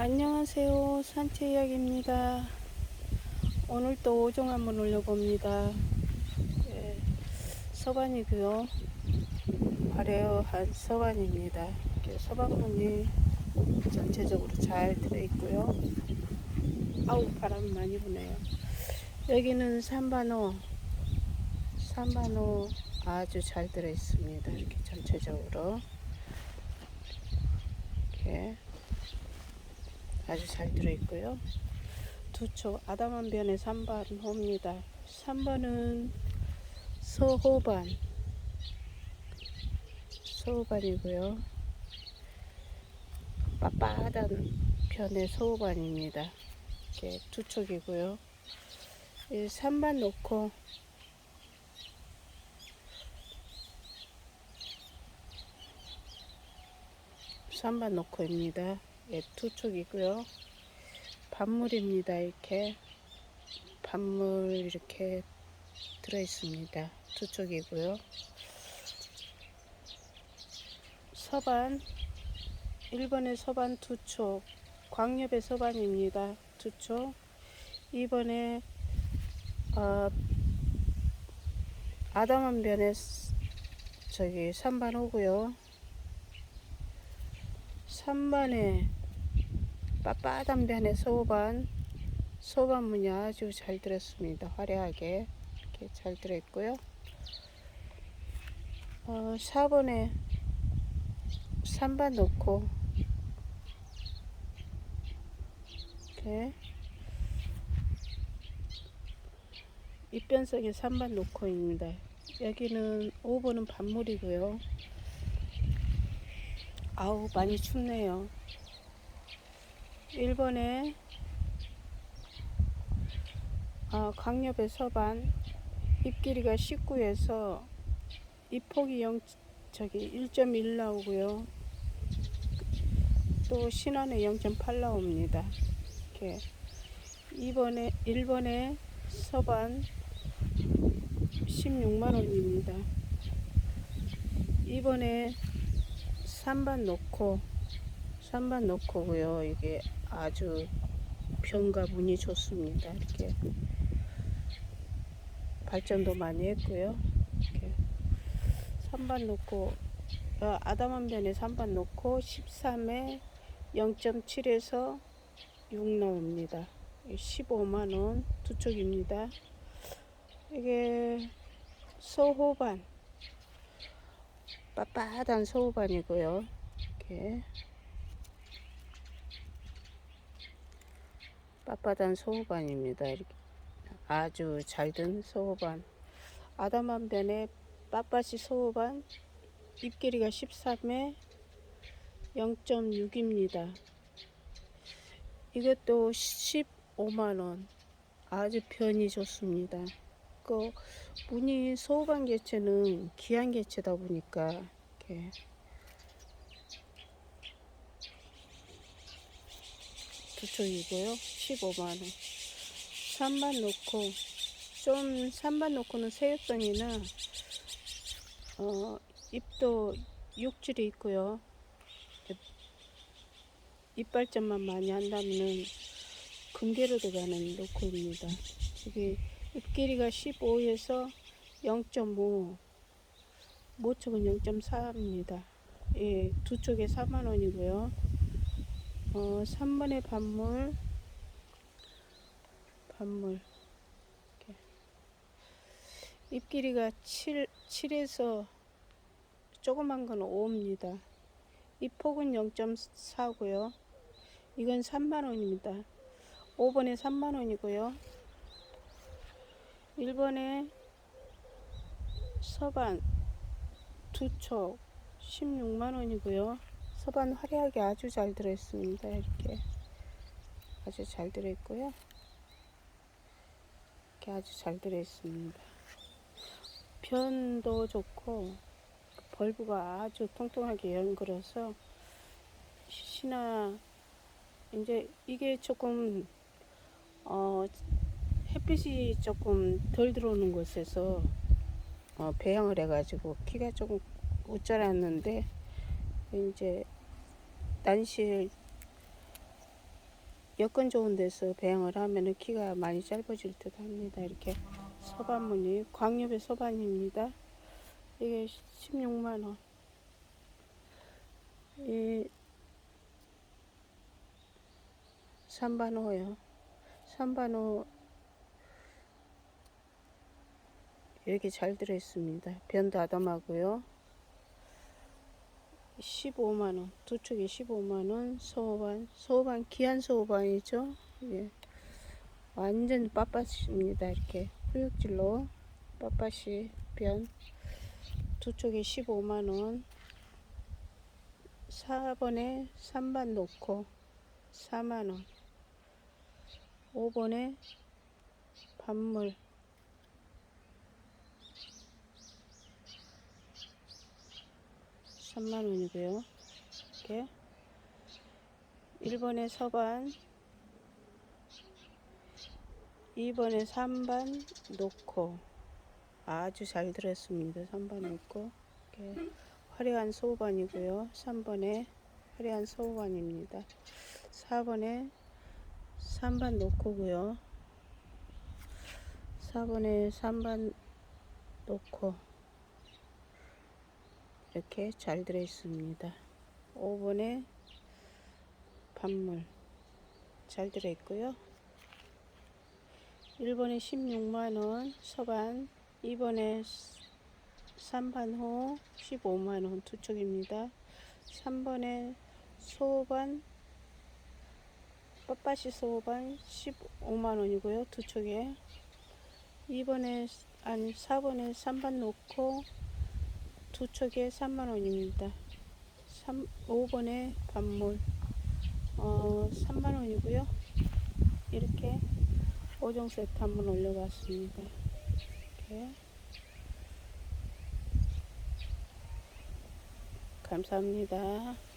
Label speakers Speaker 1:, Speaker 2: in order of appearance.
Speaker 1: 안녕하세요. 산채 이야기입니다. 오늘 또 오종 한번 올려봅니다. 예, 서반이고요. 화려한 서반입니다. 서반문이 전체적으로 잘 들어있고요. 아우 바람 많이 부네요. 여기는 산반호. 산반호 아주 잘 들어있습니다. 이렇게 전체적으로. 이렇게 아주 잘 들어있고요. 두초 아담한 변의 3번 호입니다. 3번은 서호반 서호반이고요. 빳빳한 편의 서호반입니다. 이렇게 두 촉이고요. 3번 놓고 삼반 놓고입니다. 예, 두 촉이고요. 반물입니다. 이렇게 반물 이렇게 들어 있습니다. 두 촉이고요. 서반 1번의 서반 두 촉, 광엽의 서반입니다. 두 촉. 2번에 어, 아담한변의 저기 3반 오고요. 3반에 빳빳한 변의 소반 소반 문이 아주 잘 들었습니다. 화려하게 이렇게 잘 들어있고요. 어, 4번에 3반 놓고 이렇게 입변석에 3반 놓고 입니다. 여기는 5번은 반물이고요. 아우 많이 춥네요. 1번에 아, 강엽의 서반 입 길이가 19에서 입폭이 0 저기 1.1 나오고요. 또 신안에 0.8 나옵니다. 이렇게 2번에 1번에 서반 16만 원입니다. 2번에 3반 놓고 3반 놓고고요. 이게 아주 변과 운이 좋습니다. 이렇게 발전도 많이 했고요. 이렇게 3반 놓고 어, 아담한변에 3반 놓고 13에 0.7에서 6 나옵니다. 15만원 두 쪽입니다. 이게 소호반 빳빳한 소호반이고요. 이렇게 빳빳한 소호반입니다. 이렇게 아주 잘 든 소호반. 아담한 변에 빳빳이 소호반. 입 길이가 13에 0.6입니다. 이것도 15만원. 아주 변이 좋습니다. 그 무늬 소호반 개체는 귀한 개체다 보니까 이렇게 두 쪽이고요. 15만원. 3반 놓고, 좀 3반 놓고는 새우병이나, 어, 잎도 육질이 있고요. 이빨점만 많이 한다면은 금괴로 들어가는 놓고입니다. 이게 잎 길이가 15에서 0.5, 모쪽은 0.4입니다. 예, 두 쪽에 4만원이고요. 어, 3번의 반물, 반물. 잎 길이가 7, 7에서 조그만 건 5입니다. 잎 폭은 0.4고요. 이건 3만원입니다. 5번에 3만원이고요. 1번에 서반 두촉 16만원이고요. 서반 화려하게 아주 잘 들어있습니다. 이렇게 아주 잘 들어있고요. 이렇게 아주 잘 들어있습니다. 변도 좋고 벌브가 아주 통통하게 연그러서 신화 이제 이게 조금 어 햇빛이 조금 덜 들어오는 곳에서 어 배양을 해가지고 키가 조금 못 자랐는데 이제 난실 여건 좋은 데서 배양을 하면은 키가 많이 짧아질 듯 합니다. 이렇게 서반무늬 광엽의 서반입니다. 이게 16만 원. 이 삼반호요. 삼반호 이렇게 잘 들어 있습니다. 변도 아담하고요. 15만원 두 축에 15만원 소호반 소호반 귀한 소호반이죠. 예. 완전 빳빳입니다 이렇게. 후육질로 빳빳이 변두 축에 15만원. 4번에 3반 놓고 4만원. 5번에 반물 3만 원이고요. 이렇게 1번에 서반 2번에 3반 놓고 아주 잘 들었습니다. 3반 놓고 이렇게 화려한 소반이고요. 3번에 화려한 소반입니다. 4번에 3반 놓고고요. 4번에 3반 놓고 이렇게 잘 들어 있습니다. 5번에 반물 잘 들어 있고요. 1번에 16만원 서반 2번에 3반호 15만원 두 쪽입니다. 3번에 소반 빳빳이 소반 15만원이고요. 두 쪽에 2번에 아니 4번에 3반 놓고 두 척에 3만원입니다. 3, 5번에 반물 어, 3만원이고요. 이렇게 5종 세트 한번 올려봤습니다. 이렇게 감사합니다.